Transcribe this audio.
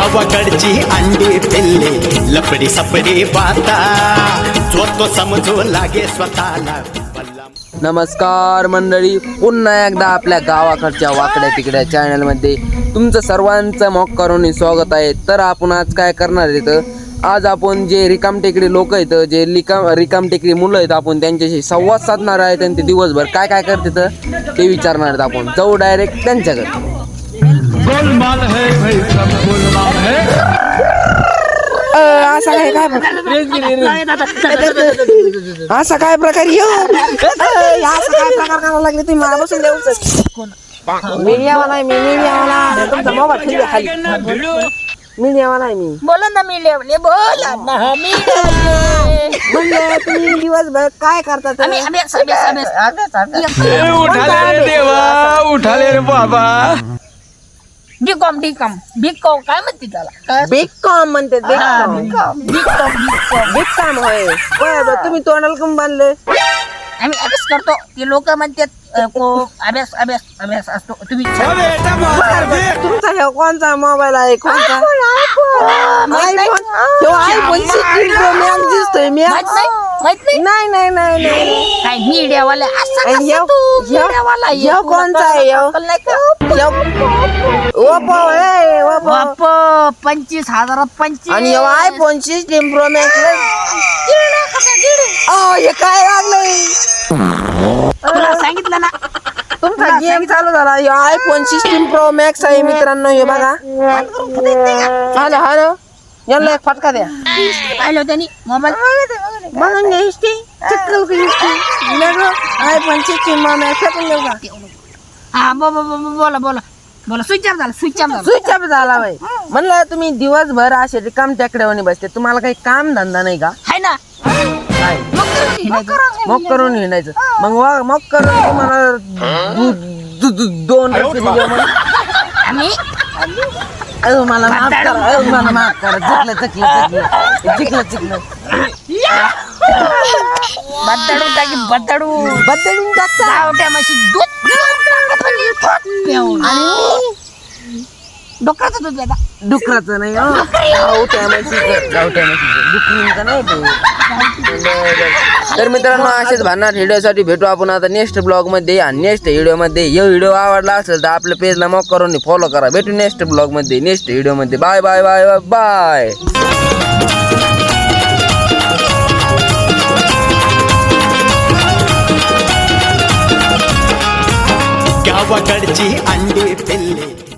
गावाकडची अंडी पिल्ले लपडी सपडी बाता जो तो समजू लागे स्वतःला. नमस्कार मंडळी पुन्हा एकदा आपल्या गावाकडच्या वाकड्या तिकड्या चॅनलमध्ये तुमचं सर्वांचं मॉक करून स्वागत आहे. तर आपण आज काय करणार आहेत आज आपण जे रिकाम टेकडी लोक आहेत जे रिकाम रिकाम टेकडी मुलं आहेत आपण त्यांच्याशी संवाद साधणार आहेत आणि ते दिवसभर काय काय करतात ते विचारणार आहेत आपण. जाऊ डायरेक्ट त्यांच्याकडे. गोलमाल है भाई सब गोलमाल है। असा काय काय असा काय प्रकार यो असा काय प्रकार करायला लागले तुम्ही? मला बसून देऊ मीडियावाला आहे मी मीडियावाला तुमचा मोबाईल खाली. मीडियावाला आहे मी. बोला ना मी लेवले बोला ना. मी लेवले. म्हणलं तुम्ही दिवसभर काय करतात उठाले देवा उठाले रे बाबा. D com D com B com काय म्हणते त्याला? काय बिग कॉम म्हणते बिग हा, कॉम. बिग कॉम होय. तुम्ही तोंडाला कम बांधले. आम्ही अभ्यास करतो. ते लोक म्हणतात अ, को अभ्यास अभ्यास अभ्यास असतो. तुम्ही तुमचा हे कोणता मोबाईल आहे? कोणता? नाही? IPhone. IPhone. Sixteen pro max दिसतोय मी माहीत नाही. माहीत नाही? नाही नाही नाही नाही. काय असं कसं तू मीडियावाला आहे? तुला कोणचा नाही का? बाप पंचवीस हजारात पंचवीस. आणि ह्यो आयफोन सिक्स्टीन प्रो मॅक्स गिरडा कसा गिरडा? हे काय लागलंय? तुला सांगितलं ना. तुमचा गेम चालू झाला. ह्यो आयफोन सिक्स्टीन प्रो मॅक्स आहे मित्रांनो हे बघा हॅलो हॅलो. यांना एक फटका द्या. पाहिलं त्यांनी. मोबाईल. का हा बो- बो- बो- बो- बोला बोला बोला स्विच ऑफ झाला स्विच ऑफ झाला स्विच ऑफ झाला बाई म्हणलं तुम्ही दिवसभर असे रिकाम टेकड्यावानी बसते तुम्हाला काही काम धंदा नाही का हाय ना मग करून घे, मग करून घे. मग करून हिंडायचं मग वा- मग करून तुम्हाला दु- दु- दु- दोन रुपये दिले मग आम्ही अहो, मला माफ करा अहो, मला माफ करा चुकलं चिकलं चिकलं बद्दाडू टाकी टाकता. म्हशी दूध पिऊन टाकत होती, दूध पिऊन. डोकराचं दूध देता डुकराचं नाही हो. गावठ्या म्हशीचं. गावठ्या म्हशीचं. डुकरीचं नाही ते. बरं. तर मित्रांनो असेच भांडणार व्हिडिओसाठी भेटू आपण आता नेक्स्ट ब्लॉगमध्ये. आणि नेक्स्ट व्हिडिओमध्ये हे व्हिडिओ आवडला असेल तर आपल्या पेजला मग करून फॉलो करा. भेटू नेक्स्ट ब्लॉगमध्ये नेक्स्ट व्हिडिओमध्ये. Bye bye bye bye bye गावाकडची अंडी पिल्ले